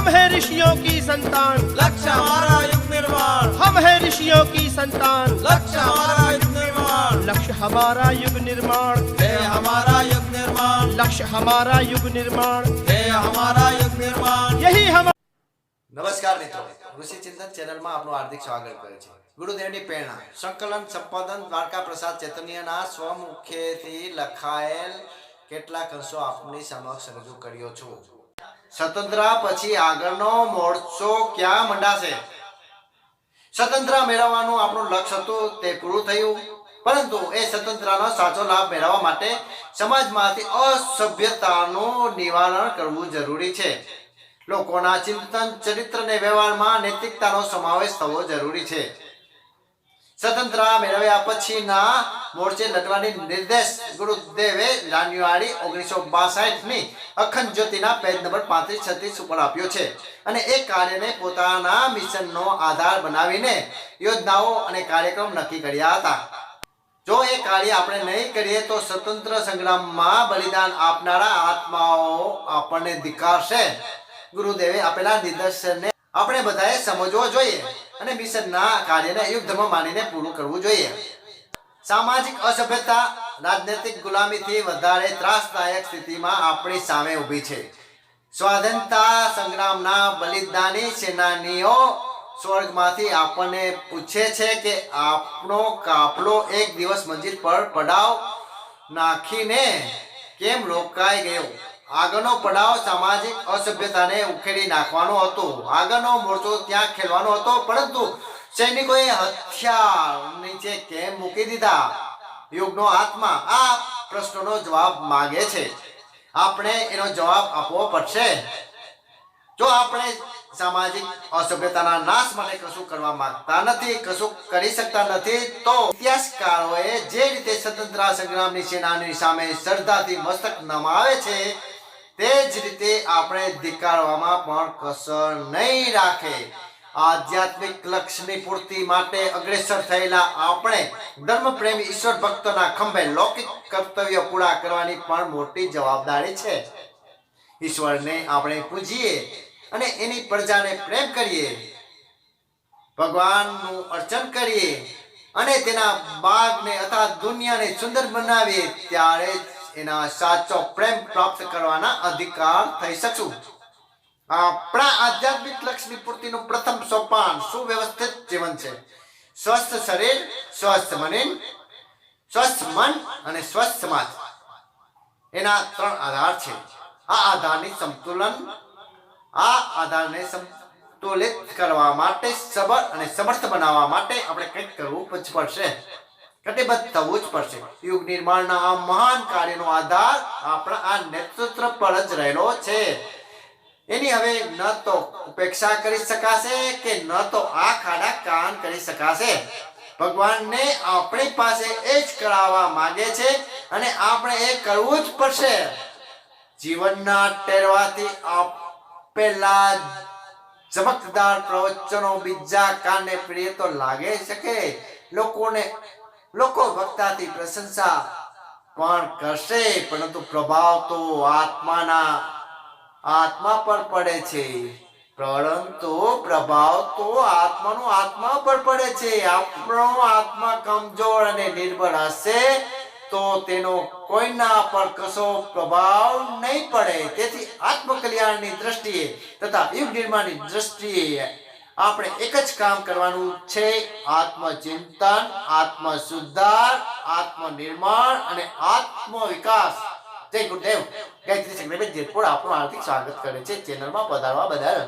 हम है ऋषियों की संतान लक्ष्य हमारा युग निर्माण हम है ऋषियों की संतान लक्ष्य हमारा युग निर्माण लक्ष्य हमारा युग निर्माण है हमारा युग निर्माण लक्ष्य हमारा युग निर्माण है हमारा युग निर्माण यही हम નમસ્કાર મિત્રો ઋષિ ચિંતન ચેનલમાં આપનું હાર્દિક સ્વાગત કરે છે ગુરુદેવની પ્રેરણા સંકલન સંપાદન દ્વારકા પ્રસાદ ચૈતન્યના સ્વમુખેથી લખાયેલ કેટલાક અંશો આપની સમક્ષ રજૂ કર્યો છું સ્વતંત્ર પછી આગળનો મોરચો ક્યાં મંડાશે? સ્વતંત્ર મેળવવાનું આપણું લક્ષ્ય હતું, તે પૂરું થયું. પરંતુ એ સ્વતંત્રનો સાચો લાભ મેળવવા માટે સમાજમાંથી અસભ્યતાનું નિવારણ કરવું જરૂરી છે. લોકોના ચિંતન, ચરિત્ર અને વ્યવહારમાં નૈતિકતાનો સમાવેશ થવો જરૂરી છે. સ્વતંત્ર મેળવ્યા પછીના મોરચે લડવાની નિર્દેશ ગુરુદેવે જાન્યુઆરી ઓગણીસો બાસઠની અખંડ જ્યોતિના પેજ નંબર પાંત્રીસ, છત્રીસ ઉપર આપ્યો છે. અને એ કાર્યને પોતાના મિશનનો આધાર બનાવીને યોજનાઓ અને કાર્યક્રમ નક્કી કર્યા હતા. જો એ કાર્ય આપણે નહીં કરીએ તો સ્વતંત્ર સંગ્રામમાં બલિદાન આપનારા આત્માઓ આપણને ધિકારશે. ગુરુદેવે આપેલા નિદર્શનને આપણે બધાએ સમજવો જોઈએ. અને મિશનના કાર્યને યુદ્ધમાં માનીને પૂરું કરવું જોઈએ. સામાજિક અસભ્યતા, રાજનૈતિક ગુલામીથી વધારે ત્રાસદાયક સ્થિતિમાં આપણી સામે ઊભી છે. સ્વાધીનતા સંગ્રામના બલિદાની સેનાનીઓ સ્વર્ગમાંથી આપણને પૂછે છે કે આપણો કાફલો એક દિવસ મંજિલ પર પડાવ નાખીને કેમ રોકાઈ ગયો? આગળનો પડાવ સામાજિક અસભ્યતાને ઉખેડી નાખવાનો હતો. આગળનો મોરચો ત્યાં ખેલવાનો હતો, પરંતુ સૈનિકોએ હથિયાર નીચે કેમ મૂકી દીધા? યુગનો આત્મા આ પ્રશ્નનો જવાબ માંગે છે. આપણે એનો જવાબ આપવો પડશે. જો આપણે સામાજિક અસભ્યતાના નાશ માટે કશું કરવા માંગતા નથી, કશું કરી શકતા નથી, તો ઇતિહાસકારોએ જે રીતે સ્વતંત્ર સંગ્રામની સેનાની સામે શ્રદ્ધાથી મસ્તક નમાવે છે તે જ રીતે આપણે ધિકારવામાં પણ કસર નહીં રાખે. આધ્યાત્મિક લક્ષ્યની પૂર્તિ માટે અગ્રેસર થયેલા આપણે ધર્મપ્રેમી ઈશ્વર ભક્તોના ખંભે લૌકિક કર્તવ્ય પૂરા કરવાની પણ મોટી જવાબદારી છે. ઈશ્વરને આપણે પૂજીએ અને એની પ્રજાને પ્રેમ કરીએ. ભગવાનનું અર્ચન કરીએ અને તેના બાગને અથવા દુનિયાને સુંદર બનાવીએ, ત્યારે એના સાચો પ્રેમ પ્રાપ્ત કરવાના અધિકાર થઈ શકશું. આપણા આધ્યાત્મિક લક્ષ્યની પૂર્તિનું પ્રથમ સોપાન સુવ્યવસ્થિત જીવન છે. સ્વસ્થ શરીર, સ્વસ્થ મન સ્વસ્થ મન અને સ્વસ્થ સમાજ. એના ત્રણ આધાર છે. આ આધારની સંતુલન, આ આધારને સંતુલિત કરવા માટે સબળ અને સમર્થ બનાવવા માટે આપણે કંઈક કરવું પછી પડશે. કટિબદ્ધ થવું જ પડશે. યુગ નિર્માણના આ મહાન કાર્યનો આધાર આપણા આ નેતૃત્વ પર જ રહેલો છે. એની હવે ન તો ઉપેક્ષા કરી શકાશે કે ન તો આ ખાડા કાન કરી શકાશે. ભગવાનને આપણી પાસે એ જ કરાવવા માંગે છે અને આપણે એ કરવું જ પડશે. જીવનના ટેરવાથી આપેલા ચમકદાર પ્રવચનો બીજા કાને પ્રિય તો લાગે શકે. લોકોને લોકો વક્તાથી પ્રશંસા પણ કરશે, પરંતુ પ્રભાવ તો આત્માના, આત્મા પર પડે છે. પરંતુ પ્રભાવ તો આત્માનો આત્મા પર પડે છે. આપણો આત્મા કમજોર અને નિર્બળ હશે, તો તેનો કોઈના પર કશો પ્રભાવ નહીં પડે. તેથી આત્મકલ્યાણની દ્રષ્ટિએ તથા યુગ નિર્માણની દ્રષ્ટિએ આપણે એક જ કામ કરવાનું છે. આત્મચિંતન આત્મ સુધાર આત્મ નિર્માણ અને આત્મ વિકાસ જય ગુરુદેવ. ગાયત્રી સંગ્રહ જેતપુર આપણું હાર્દિક સ્વાગત કરે છે. ચેનલમાં પધારવા બદલ